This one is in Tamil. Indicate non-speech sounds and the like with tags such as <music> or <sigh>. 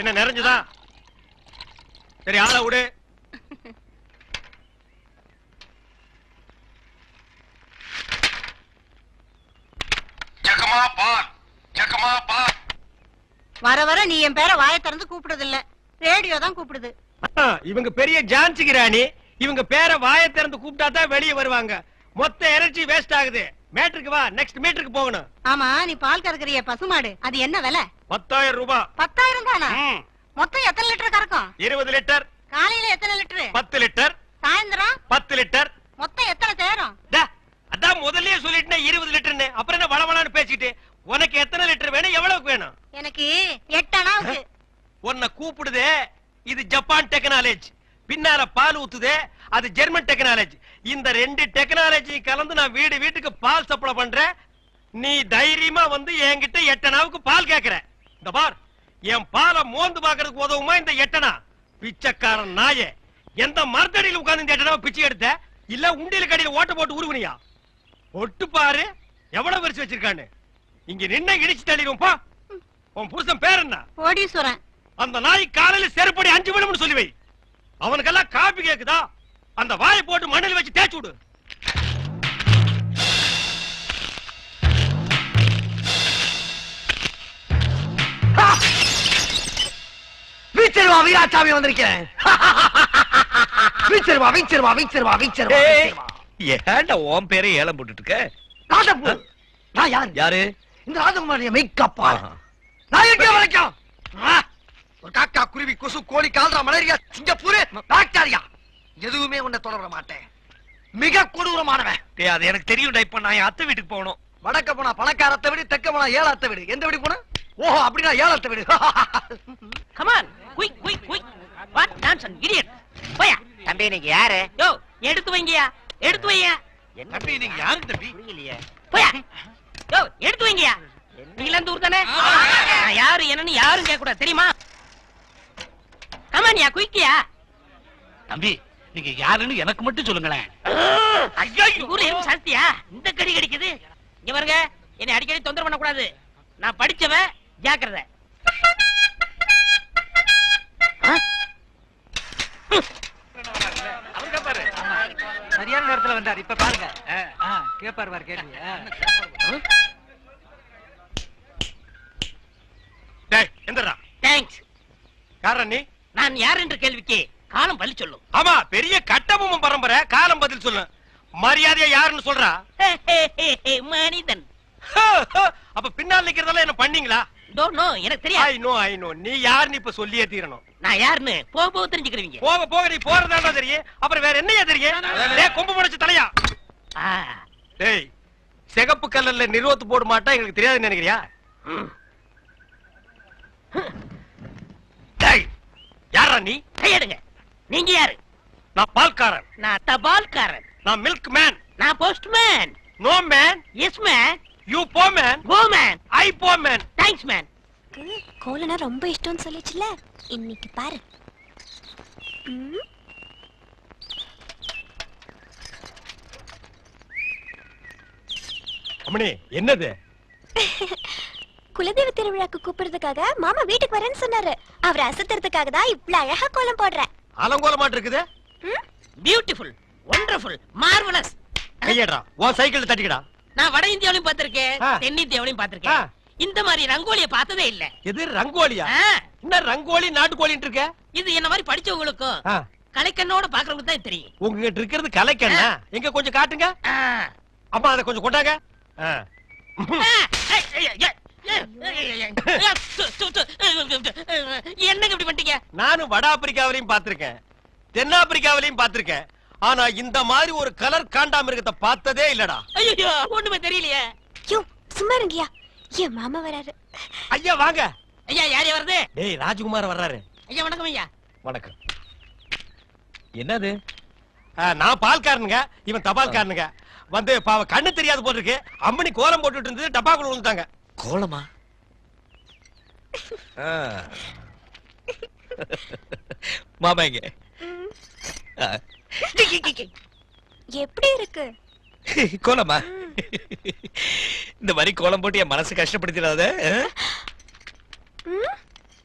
என்ன நிறைஞ்சுதா? சரி ஆளை விடு. வர வர நீ என் பேரை வாயை திறந்து கூப்பிடுறது இல்ல ரேடியோ தான் கூப்பிடுது. இவங்க பெரிய ஜான்சி கிராணி இவங்க பேரை வாயை திறந்து கூப்பிட்டா தான் வெளியே வருவாங்க. மொத்த எனர்ஜி வேஸ்ட் ஆகுது. மேட்ருக்கு வா நெக்ஸ்ட் மீட்டருக்கு போகணும். ஆமா நீ பால் கறக்குறிய பசுமாடு. அது என்ன விலை? பத்தாயிரம் ரூபாய் பத்தாயிரம் தானா? மொத்தம் எத்தனை லிட்டர் கறக்கும்? இருபது லிட்டர். காலையில எத்தனை லிட்டரு? பத்து லிட்டர். சாயந்தரம்? பத்து லிட்டர். மொத்தம் எத்தனை தேரும் டா, அதான் முதல்லயே சொல்லிட்டேன் இருபது லிட்டர்னு அப்புறம் என்ன வளவளான்னு பேசிட்டு உனக்கு எத்தனை லிட்டர் வேணும் எவ்வளவுக்கு வேணும்? எனக்கு எட்டு அணாவுக்கு உன்னை கூப்பிடுதே இது ஜப்பான் டெக்னாலஜி. பின்னால பால் ஊத்துதே அது ஜெர்மன் டெக்னாலஜி இந்த ரெண்டு டெக்னாலஜி கலந்து நான் வீடு வீட்டுக்கு பால் சப்ளை பண்றேன். நீ தைரியமா வந்து என்கிட்ட எட்டனாவுக்கு பால் கேக்குற. இந்த பார் என் பாலை மோந்து பாக்குறதுக்கு உதவுமா இந்த எட்டனா? பிச்சைக்காரன் நாயே. எந்த மரத்தடியில் உட்கார்ந்து இந்த எட்டனாவை பிச்சை எடுத்த? இல்ல உண்டியல கடையில ஓட்ட போட்டு உருவனியா ஒட்டு பாரு எவ்வளவு வரிசை வச்சிருக்கான்னு. இங்க நின்ன இடிச்சு தள்ளிடுவோம் பா. உன் புருஷன் பேர் என்ன? கோடீஸ்வரன். அந்த நாய் காலையில செருப்படி அஞ்சு விடும்னு சொல்லி வை. அவனுக்கெல்லாம் காப்பி கேக்குதா? அந்த வாயை போட்டு மண்ணில் வச்சு தேய்ச்சு விடு. வீச்சருவா வீராசாமி வந்திருக்கேன் வீச்சருவா வீச்சருவா வீச்சருவா வீச்சருவா. ஏன்டா உன் பேரை ஏலம் போட்டுட்டு இருக்க? ராஜப்பூ நான் யாரு? யாரு? இந்த ராஜகுமாரிய மெய்க்கப்பா. நான் எங்க வரைக்கும் குருவி கொசு கோழி கால்ரா மலேரியா சிங்கப்பூர் பாக்டீரியா எதுவுமே உன்னை தொடர மாட்டேன். மிக கொடூரமானவன். டேய் அது எனக்கு தெரியும்டா. இப்ப நான் என் அத்தை வீட்டுக்கு போகணும். வடக்க போனா பணக்காரத்தை விடு தெக்க போனா ஏழாத்த விடு. எந்த விடு போனா? ஓஹோ அப்படின்னா ஏழாத்த விடு. Come on quick quick quick what nonsense idiot போயா. தம்பி நீங்க யாரு? யோ எடுத்து வைங்கயா எடுத்து வையா தம்பி நீங்க யாரு தம்பி? புரியலையே. போயா. யோ எடுத்து வைங்கயா நீங்க இந்த ஊர் தானே நான் யாரு என்னன்னு யாரும் கேட்க கூடாது தெரியுமா? கமான்யா குயிக்கியா? தம்பி நீங்க யாருன்னு எனக்கு மட்டும் சொல்லுங்களேன். சாஸ்தியா? இந்த கடி கடிக்குது. இங்க பாருங்க என்னை அடிக்கடி தொந்தரவு பண்ண கூடாது நான் படிச்சவன் ஜாக்கிரதை. சரியான நேரத்துல வந்தார். இப்ப பாருங்க. கேப்பார் பாரு கேட்டு டேய் எந்திரா தேங்க்ஸ் காரணம் நீ? நான் யார் என்ற கேள்விக்கு காலம் பலி சொல்லும். ஆமா பெரிய கட்டபொம்மன் பரம்பரை காலம் பதில் சொல்லு மரியாதையா யாருன்னு சொல்றா? மனிதன். அப்ப பின்னால் நிக்கிறதெல்லாம் என்ன பண்ணீங்களா? டோன்ட் நோ எனக்கு தெரியாது. ஐ நோ ஐ நோ நீ யாருன்னு இப்ப சொல்லியே தீரணும். நான் யாருன்னு போக போக தெரிஞ்சுக்கிறீங்க போக போக நீ போறதாண்டா தெரியும். அப்புறம் வேற என்னையா தெரியும்? டேய் கொம்பு முளைச்சு தலையா? டேய் சிகப்பு கல்லல்ல நிறுவத்து போட மாட்டா எங்களுக்கு தெரியாதுன்னு நினைக்கிறியா ம். டேய் யாரா நீ? கையெடுங்க நீங்க யாரு? நான் பால்காரன். நான் தபால்காரன் நான் மில்க் மேன் நான் postman no man yes man you போ மேன் கோ மேன் ஐ போ மேன் தேங்க்ஸ் மேன் கோலனா ரொம்ப இஷ்டம்னு சொல்லிச்சுல. இன்னைக்கு பாரு. அம்மணி என்னது? <laughs> குலதெய்வ திருவிழாக்கு கூப்பிடுறதுக்காக மாமா வீட்டுக்கு வரேன்னு சொன்னாரு. அவரை அசத்துறதுக்காக தான் இவ்ளோ அழகா கோலம் போடுறேன் அலங்கோல மாட்டு இருக்குது பியூட்டிஃபுல் ஒண்டர்ஃபுல் மார்வலஸ் கையடா உன் சைக்கிள் தட்டிக்கடா. நான் வட பார்த்திருக்கேன் ஆ. தென்னிந்தியாவிலையும் ஆ. பார்த்திருக்கேன் இந்த மாதிரி ரங்கோலிய பார்த்ததே இல்ல. எது ரங்கோலியா? என்ன ரங்கோலி நாட்டுக்கோழின்னு இருக்க? இது என்ன மாதிரி படிச்சவங்களுக்கும் கலைக்கண்ணோட பாக்குறவங்களுக்கு தான் தெரியும். உங்ககிட்ட இருக்கிறது கலைக்கண்ணா? எங்க கொஞ்சம் காட்டுங்க. அம்மா அதை கொஞ்சம் கொண்டாங்க. என்னங்க இப்படி பண்ணிட்டீங்க? நானும் வட ஆப்பிரிக்காவிலையும் பார்த்திருக்கேன். தென்னாப்பிரிக்காவிலையும் பார்த்திருக்கேன். ஆனா இந்த மாதிரி ஒரு கலர் காண்டாமிருகத்தை பார்த்ததே இல்லடா. ஐயோ ஒண்ணுமே தெரியலையே. சும்மா இருங்கயா என் மாமா வராரு. ஐயா வாங்க. ஐயா யார் வருது டேய் ராஜ்குமார் வர்றாரு. ஐயா வணக்கம் ஐயா. வணக்கம். என்னது? நான் பால்காரனுங்க இவன் தபால்காரனுங்க. வந்து பாவ கண்ணு தெரியாது போல இருக்கு அம்மணி கோலம் போட்டுட்டு இருந்தது டப்பாக்குள்ள விழுந்தாங்க கோலமா? ஆ. <laughs> மாமா எங்க ஆ. எப்படி இருக்கு? கோலமா? இந்த மாதிரி கோலம் போட்டு என் மனசு கஷ்டப்படுத்திடாத